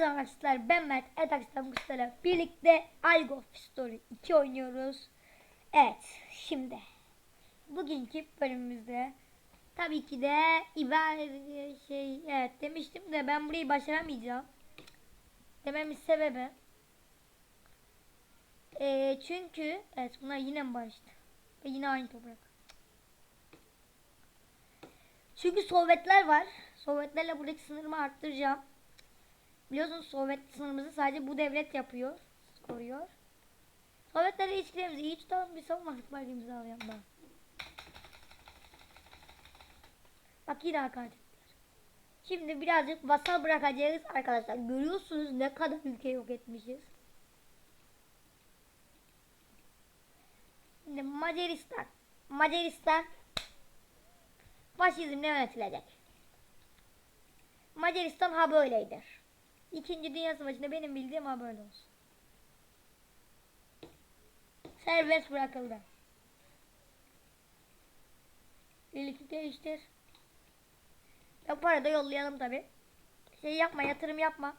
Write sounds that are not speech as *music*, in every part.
zaman arkadaşlar ben Mert Edaks'tan Kuşlar'la birlikte Algo Story 2 oynuyoruz. Evet şimdi bugünkü bölümümüzde tabii ki de İber şey evet demiştim de ben burayı başaramayacağım. Dememin sebebi Ee, çünkü evet bunlar yine mi barıştı? Ve yine aynı toprak. Çünkü Sovyetler var. Sovyetlerle buradaki sınırımı arttıracağım. Biliyorsunuz Sovyet sınırımızı sadece bu devlet yapıyor. Koruyor. Sovyetlerle ilişkilerimizi iyi tutalım bir savunma hakları imzalayalım daha. Bak yine hakaret ettiler. Şimdi birazcık vasal bırakacağız arkadaşlar. Görüyorsunuz ne kadar ülke yok etmişiz. Şimdi Macaristan. Macaristan faşizmle yönetilecek. Macaristan ha böyleydir. İkinci Dünya Savaşı'nda benim bildiğim ha böyle olsun. Serbest bırakıldı. Birlikte değiştir. Ya para da yollayalım tabi. Şey yapma yatırım yapma.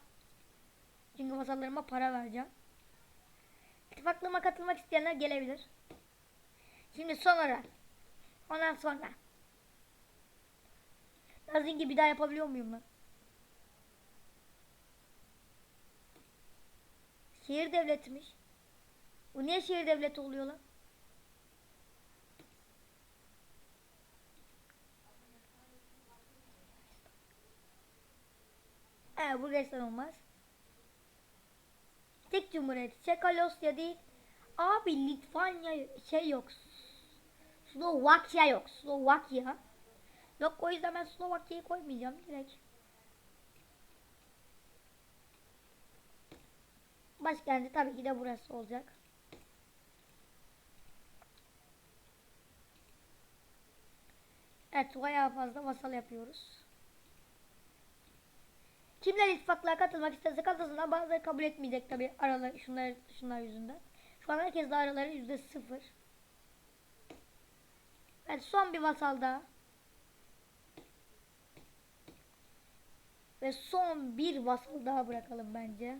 Çünkü vasallarıma para vereceğim. İttifaklığıma katılmak isteyenler gelebilir. Şimdi sonra. Ondan sonra. Nazingi bir daha yapabiliyor muyum ben? Şehir devletmiş. Bu niye şehir devleti oluyor lan? Evet Bulgaristan olmaz. Tek cumhuriyet. Çekalosya değil. Abi Litvanya şey yok. Slovakya yok. Slovakya. Yok o yüzden ben Slovakya'yı koymayacağım direkt. Başkenti tabii ki de burası olacak. Evet bayağı fazla vasal yapıyoruz. Kimler ittifaklığa katılmak isterse katılsınlar bazıları kabul etmeyecek tabii aralar şunlar şunlar yüzünden. Şu an herkes de araları yüzde sıfır. Evet son bir vasal daha. Ve son bir vasal daha bırakalım bence.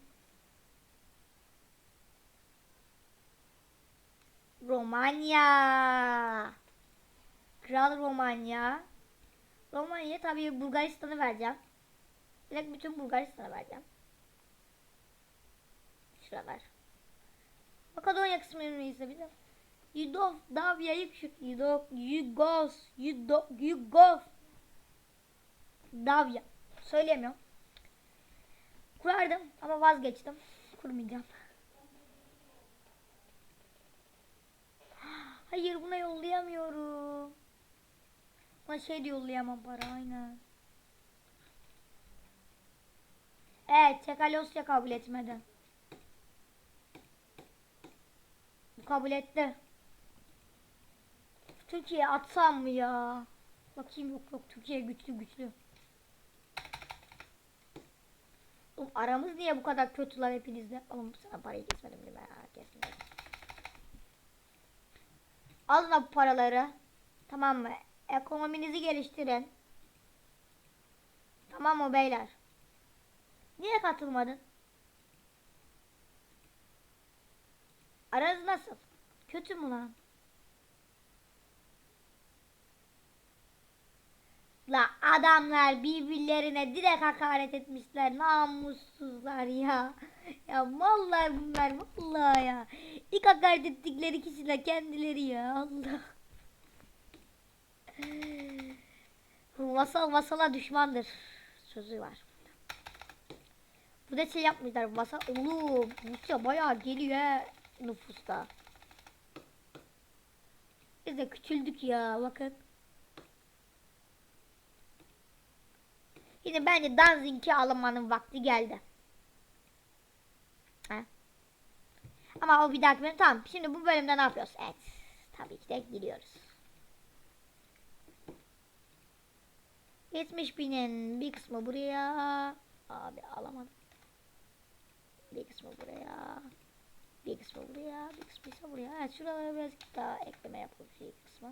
Romanya. Kral Romanya. Romanya'ya tabii Bulgaristan'ı vereceğim. Direkt bütün Bulgaristan'ı vereceğim. Şuralar. Makedonya kısmı ise bize. Yudov, Davya'yı küçük. Yudov, Yugos, Yudov, Yugov. Davya. Söyleyemiyorum. Kurardım ama vazgeçtim. Kurmayacağım. Hayır buna yollayamıyorum. Buna şey de yollayamam para aynen. Evet Çekalosya kabul etmedi. Bu kabul etti. Türkiye atsam mı ya? Bakayım yok yok Türkiye güçlü güçlü. Oğlum aramız niye bu kadar kötüler hepinizde? Oğlum sana parayı kesmedim değil mi? Kesmedim. Alın bu paraları. Tamam mı? Ekonominizi geliştirin. Tamam mı beyler? Niye katılmadın? Aranız nasıl? Kötü mü lan? La adamlar birbirlerine direkt hakaret etmişler. Namussuzlar ya. Ya mallar bunlar vallahi ya. İlk hakaret ettikleri de kendileri ya. Allah. Vasal vasala düşmandır. Sözü var. Bu da şey yapmışlar. Vasal oğlum. Rusya bayağı geliyor he, nüfusta. Biz de küçüldük ya bakın. Yine bence Danzig'i almanın vakti geldi. Ha? Ama o bir dahaki bölüm. Tamam. Şimdi bu bölümde ne yapıyoruz? Evet. Tabii ki de gidiyoruz. 70 binin bir kısmı buraya. Abi alamadım. Bir kısmı buraya. Bir kısmı buraya. Bir kısmı ise buraya. Evet şuralara biraz daha ekleme yapalım. Şey kısmı.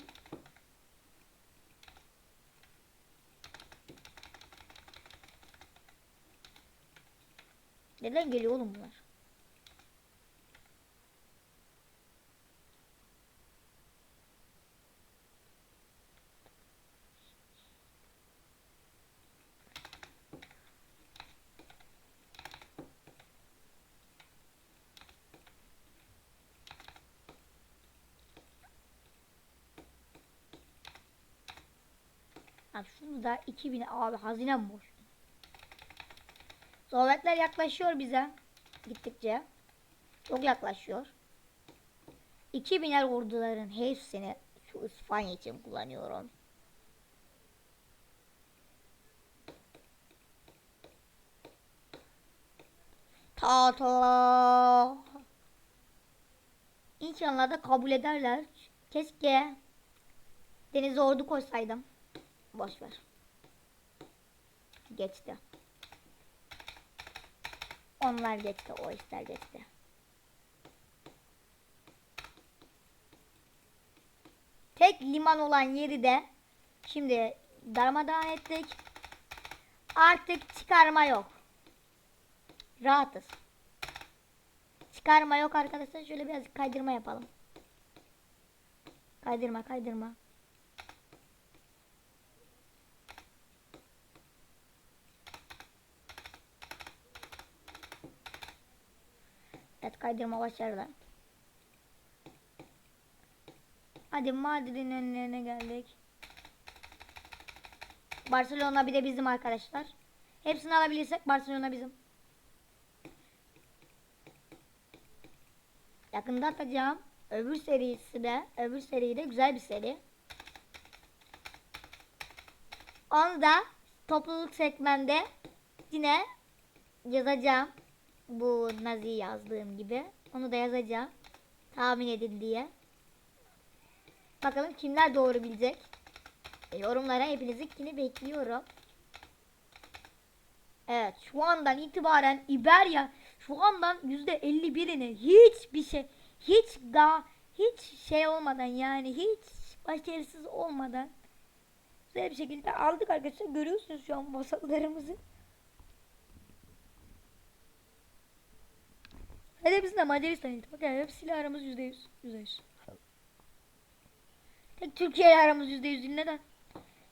Neden geliyor oğlum bunlar? Abi şunu da 2000 abi hazinem boş. Sovyetler yaklaşıyor bize. Gittikçe. Çok yaklaşıyor. 2000'er orduların hepsini şu İspanya için kullanıyorum. Ta ta. İnşallah da kabul ederler. Keşke denize ordu koysaydım. Boş ver. Geçti. Onlar geçti. O işler geçti. Tek liman olan yeri de şimdi darmadağın ettik. Artık çıkarma yok. Rahatız. Çıkarma yok arkadaşlar. Şöyle biraz kaydırma yapalım. Kaydırma kaydırma. Evet kaydırma başarılı. Hadi Madrid'in önlerine geldik. Barcelona bir de bizim arkadaşlar. Hepsini alabilirsek Barcelona bizim. Yakında atacağım. Öbür serisi de, öbür seri de güzel bir seri. Onu da topluluk sekmende yine yazacağım. Bu Nazi yazdığım gibi. Onu da yazacağım. Tahmin edin diye. Bakalım kimler doğru bilecek. E, yorumlara hepinizinkini bekliyorum. Evet şu andan itibaren İberya şu andan yüzde 51'ini hiçbir şey hiç ga hiç şey olmadan yani hiç başarısız olmadan güzel bir şekilde aldık arkadaşlar. Görüyorsunuz şu an masallarımızı. Hadi biz de Macaristan'ı bak yani hepsiyle aramız yüzde yüz. Yüzde yüz. Tek Türkiye ile aramız yüzde yüz değil neden?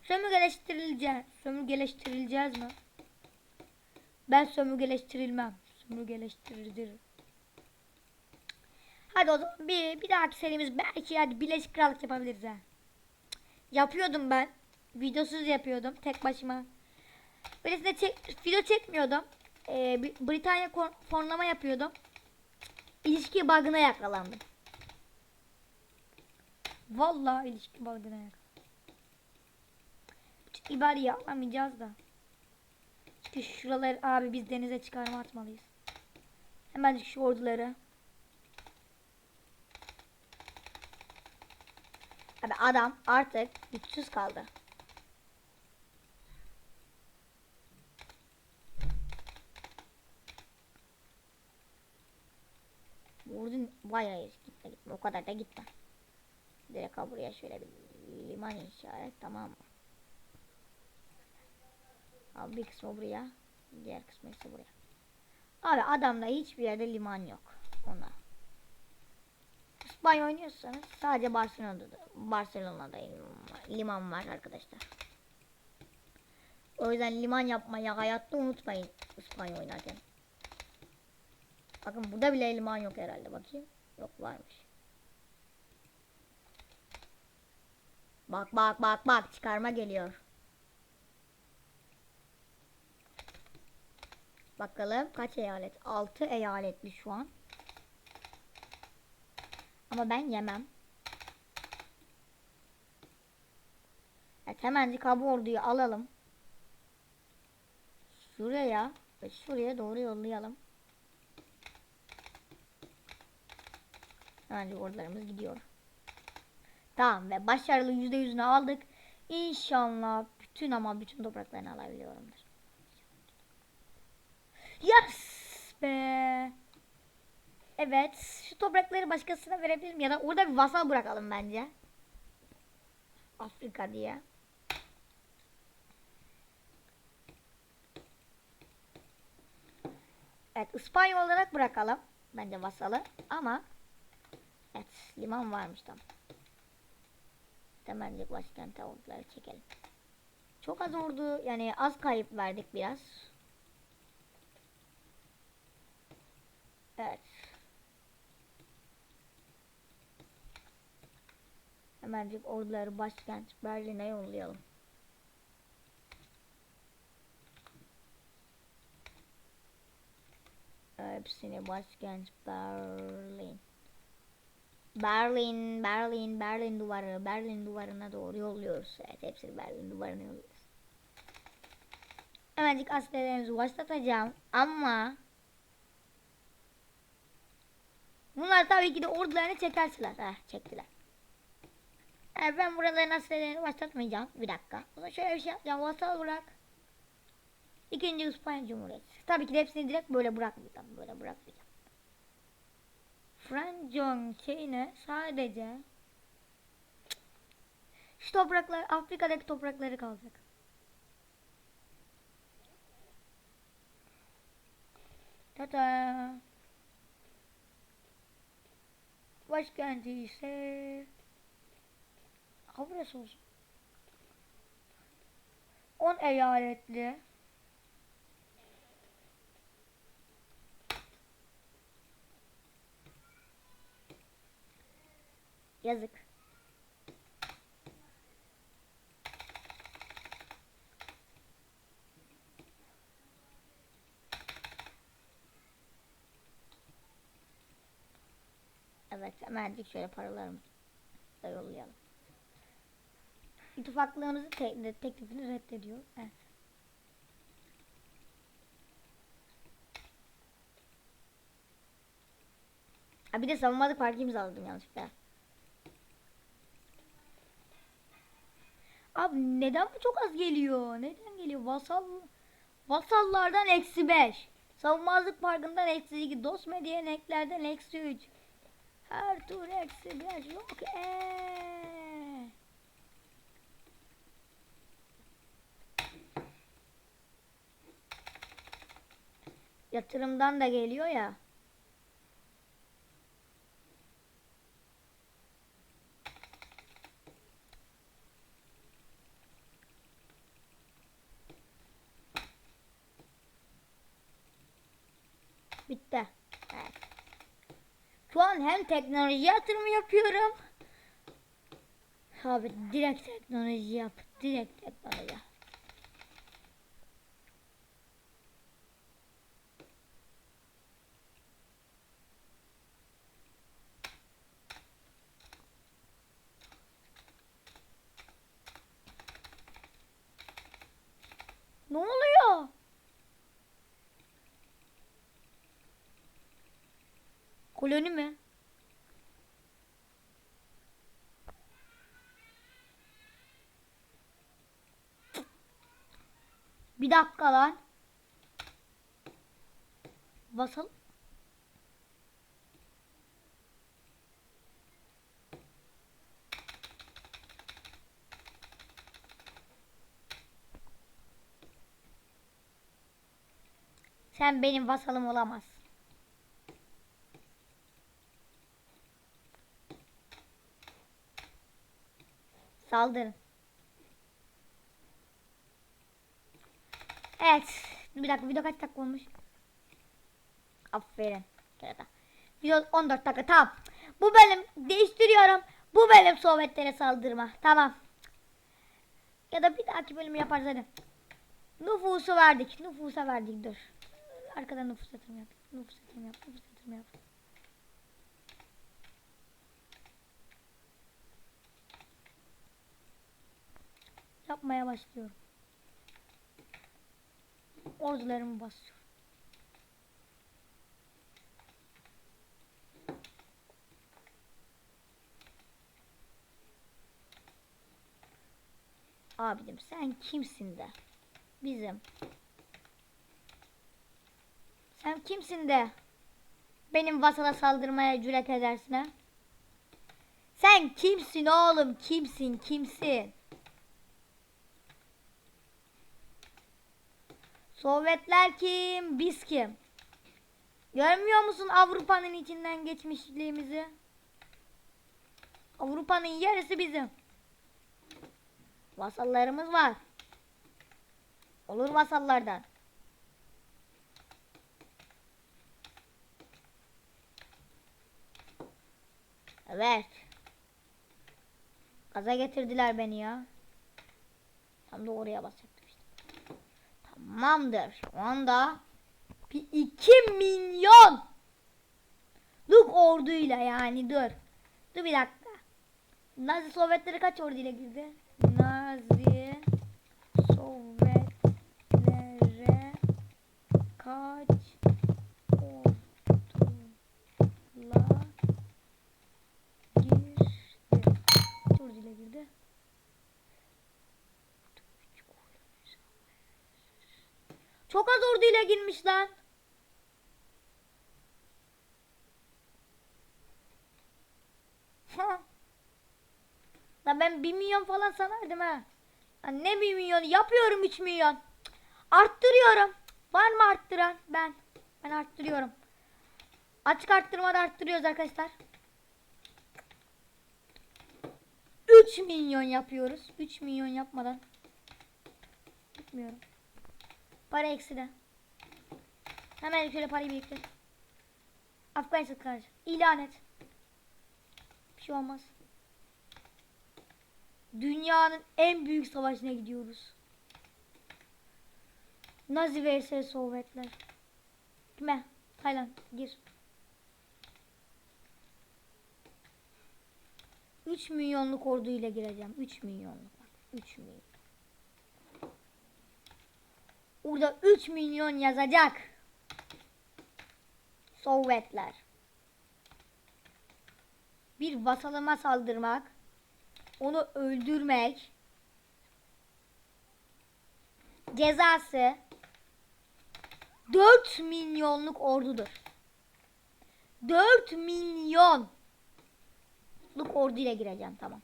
Sömürgeleştirileceğiz. Sömürgeleştirileceğiz mi? Ben sömürgeleştirilmem. Sömürgeleştirilir. Hadi o zaman bir, bir dahaki serimiz belki hadi Birleşik Krallık yapabiliriz ha. Yapıyordum ben. Videosuz yapıyordum tek başıma. Öylesine çek, video çekmiyordum. Ee, Britanya fonlama yapıyordum. İlişki bug'ına yakalandım. Vallahi ilişki bug'ına yakalandım. İbari'yi alamayacağız da. Çünkü şuraları abi biz denize çıkarma atmalıyız. Hemen şu orduları. Abi adam artık güçsüz kaldı. Vurdun bayağı gitme gitme o kadar da gitme. Direkt ha buraya şöyle bir liman inşa et tamam mı? Abi bir kısmı buraya. Diğer kısmı ise buraya. Abi adamda hiçbir yerde liman yok. Ona. İspanya oynuyorsanız sadece Barcelona'da Barcelona'da liman var arkadaşlar. O yüzden liman yapmayı hayatta unutmayın İspanya oynarken. Bakın burada bile liman yok herhalde bakayım. Yok varmış. Bak bak bak bak çıkarma geliyor. Bakalım kaç eyalet? 6 eyaletli şu an. Ama ben yemem. Evet hemencik ha bu orduyu alalım. Şuraya ve şuraya doğru yollayalım. Hemencik ordularımız gidiyor. Tamam ve başarılı yüzde yüzünü aldık. İnşallah bütün ama bütün topraklarını alabiliyorumdur. Yes be. Evet. Şu toprakları başkasına verebilirim ya da orada bir vasal bırakalım bence. Afrika diye. Evet İspanya olarak bırakalım. Bence vasalı ama evet *laughs* liman varmış tam. Temellik başkente orduları çekelim. Çok az ordu yani az kayıp verdik biraz. Evet. Hemencik orduları başkent Berlin'e yollayalım. Hepsini başkent Berlin. Berlin, Berlin, Berlin duvarı, Berlin duvarına doğru yolluyoruz. Evet, hepsini Berlin duvarına yolluyoruz. Hemencik askerlerimizi başlatacağım ama bunlar tabii ki de ordularını çekersiler. Heh, çektiler. Yani ben buraların askerlerini başlatmayacağım. Bir dakika. Zaman şöyle bir şey yapacağım. Vasal bırak. İkinci İspanya Cumhuriyeti. Tabii ki de hepsini direkt böyle bırakmayacağım. Böyle bırakmayacağım. Franjon şeyine sadece şu topraklar Afrika'daki toprakları kalacak. Tata. Başkenti ise burası olsun. 10 eyaletli Yazık. Evet hemencik şöyle paralarımızı da yollayalım. İttifaklığımızı te teklifini reddediyor. Evet. Ha bir de savunmadık parkı imzaladım yanlışlıkla. Abi neden bu çok az geliyor? Neden geliyor? Vasal Vasallardan eksi 5. Savunmazlık parkından eksi 2. Dost medyeneklerden eksi 3. Her tur eksi 5. Yok eee. Yatırımdan da geliyor ya. Bitti. Evet. Şu an hem teknoloji yatırımı yapıyorum. Abi direkt teknoloji yap. Direkt teknoloji. yap. Ne oluyor? Koloni mi? Bir dakika lan. Basal. Sen benim vasalım olamazsın. Saldırın. Evet. Bir dakika video kaç dakika olmuş? Aferin. Kerata. Video 14 dakika tamam. Bu bölüm değiştiriyorum. Bu bölüm Sovyetlere saldırma. Tamam. Ya da bir dahaki bölüm yaparız hadi. Nüfusu verdik. Nüfusa verdik dur. Arkadan nüfus yatırım yap. Nüfus yatırım yap. Nüfus yatırım yap. Yapmaya başlıyorum. Ordularımı basıyorum. Abim sen kimsin de? Bizim. Sen kimsin de? Benim vasala saldırmaya cüret edersin ha? Sen kimsin oğlum? Kimsin? Kimsin? Sovyetler kim? Biz kim? Görmüyor musun Avrupa'nın içinden geçmişliğimizi? Avrupa'nın yarısı bizim. Vasallarımız var. Olur vasallardan. Evet. Gaza getirdiler beni ya. Tam da oraya işte. Tamamdır. Şu anda bir 2 milyon Luk orduyla yani dur. Dur bir dakika. Nazi Sovyetleri kaç orduyla girdi? Nazi Sovyetlere kaç orduyla girdi? Kaç orduyla girdi? Çok az orduyla girmiş lan. *laughs* Ha. Ben 1 milyon falan sanardım ha. Lan ne 1 milyon? Yapıyorum 3 milyon. Arttırıyorum. Var mı arttıran? Ben. Ben arttırıyorum. Açık arttırmada arttırıyoruz arkadaşlar. 3 milyon yapıyoruz. 3 milyon yapmadan. Gitmiyorum. Para ekside. Hemen şöyle parayı biriktir. Afganistan karşı. İlan et. Bir şey olmaz. Dünyanın en büyük savaşına gidiyoruz. Nazi vs Sovyetler. Kime? Tayland gir. 3 milyonluk orduyla gireceğim. 3 milyonluk. bak, 3 milyon. Burada 3 milyon yazacak. Sovyetler. Bir vasalıma saldırmak. Onu öldürmek. Cezası 4 milyonluk ordudur. 4 milyonluk ordu ile gireceğim tamam.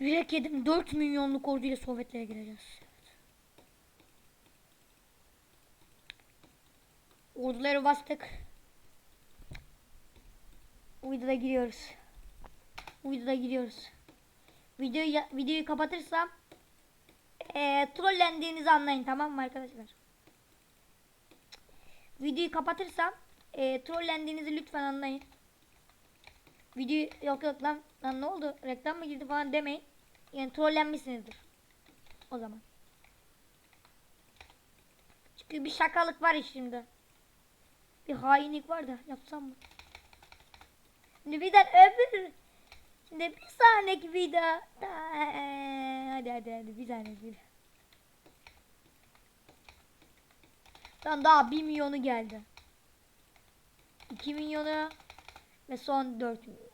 Yürek yedim 4 milyonluk ordu ile Sovyetlere gireceğiz. Orduları bastık. Videoda giriyoruz. Videoda giriyoruz. Videoyu videoyu kapatırsam eee trollendiğinizi anlayın tamam mı arkadaşlar? Videoyu kapatırsam eee trollendiğinizi lütfen anlayın. Video yok yok lan, lan ne oldu reklam mı girdi falan demeyin. Yani trollenmişsinizdir. O zaman. Çünkü bir şakalık var işimde. Bir hainlik var da yapsam mı? Şimdi bir de öbür Şimdi bir sonraki video hadi hadi hadi bir sonraki video. Tam daha 1 milyonu geldi. 2 milyonu ve son 4 milyon.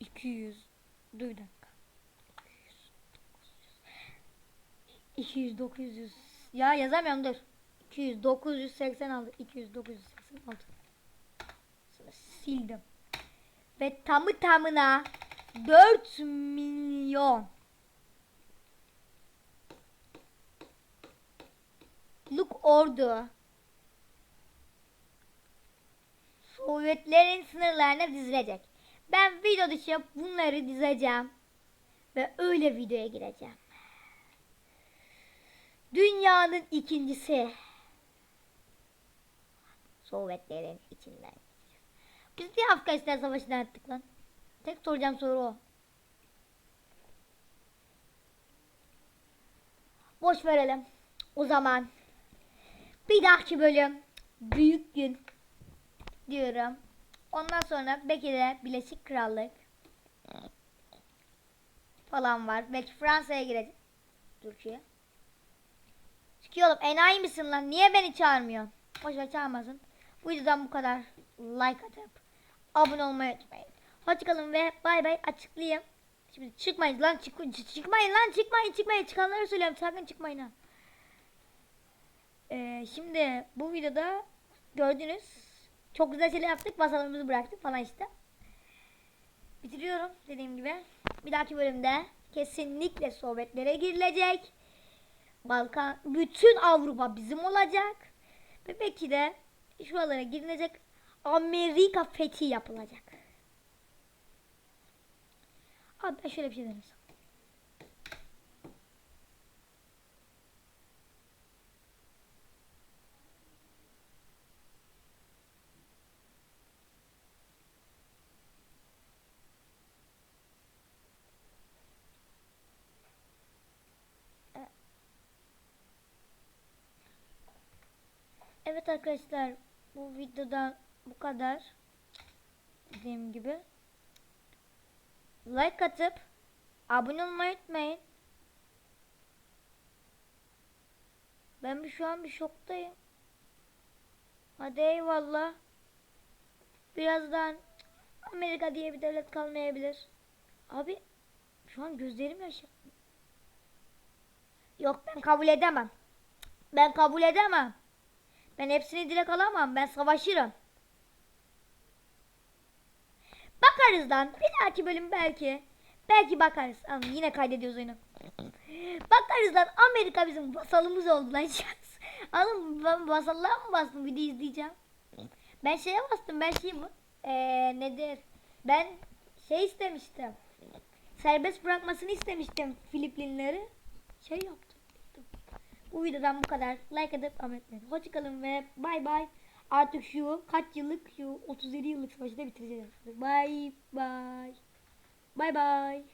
200 Dur bir dakika. 200 900 ya yazamıyorum dur. 200 986 200 986 Sonra sildim. Ve tamı tamına 4 milyon luk ordu Sovyetlerin sınırlarına dizilecek. Ben video dışı bunları dizeceğim. Ve öyle videoya gireceğim. Dünyanın ikincisi. Sovyetlerin içinden. Biz niye Afganistan Savaşı'na attık lan? Tek soracağım soru o. Boş verelim. O zaman bir dahaki bölüm büyük gün diyorum. Ondan sonra belki de Birleşik Krallık falan var. Belki Fransa'ya girecek. Türkiye. Çünkü oğlum enayi misin lan? Niye beni çağırmıyorsun? Boşver çağırmasın. Bu yüzden bu kadar like atıp abone olmayı unutmayın. Hoşçakalın ve bay bay açıklayayım. Şimdi çıkmayın lan çık çı- çıkmayın lan çıkmayın çıkmayın çıkanları söylüyorum sakın çıkmayın ha. Ee, şimdi bu videoda gördünüz çok güzel şeyler yaptık masalarımızı bıraktık falan işte. Bitiriyorum dediğim gibi. Bir dahaki bölümde kesinlikle sohbetlere girilecek. Balkan, bütün Avrupa bizim olacak. Ve belki de şuralara girilecek Amerika fethi yapılacak. Abi ben şöyle bir şey denesem. Evet arkadaşlar bu videoda bu kadar. Dediğim gibi. Like atıp abone olmayı unutmayın. Ben bir şu an bir şoktayım. Hadi eyvallah. Birazdan Amerika diye bir devlet kalmayabilir. Abi şu an gözlerim yaşıyor. Yok ben kabul edemem. Ben kabul edemem. Ben hepsini direkt alamam. Ben savaşırım. Bakarız lan. Bir dahaki bölüm belki. Belki bakarız. Ama yine kaydediyoruz oyunu. Bakarız lan. Amerika bizim vasalımız oldu lan. şans. *laughs* Oğlum ben vasallığa mı bastım video izleyeceğim? Ben şeye bastım. Ben şey. Ee, nedir? Ben şey istemiştim. Serbest bırakmasını istemiştim Filipinleri. Şey yaptım. Bu videodan bu kadar. Like atıp abone olmayı. Hoşçakalın ve bay bay. Artık şu kaç yıllık şu 37 yıllık savaşı da bitireceğiz. Bay bay. Bay bay.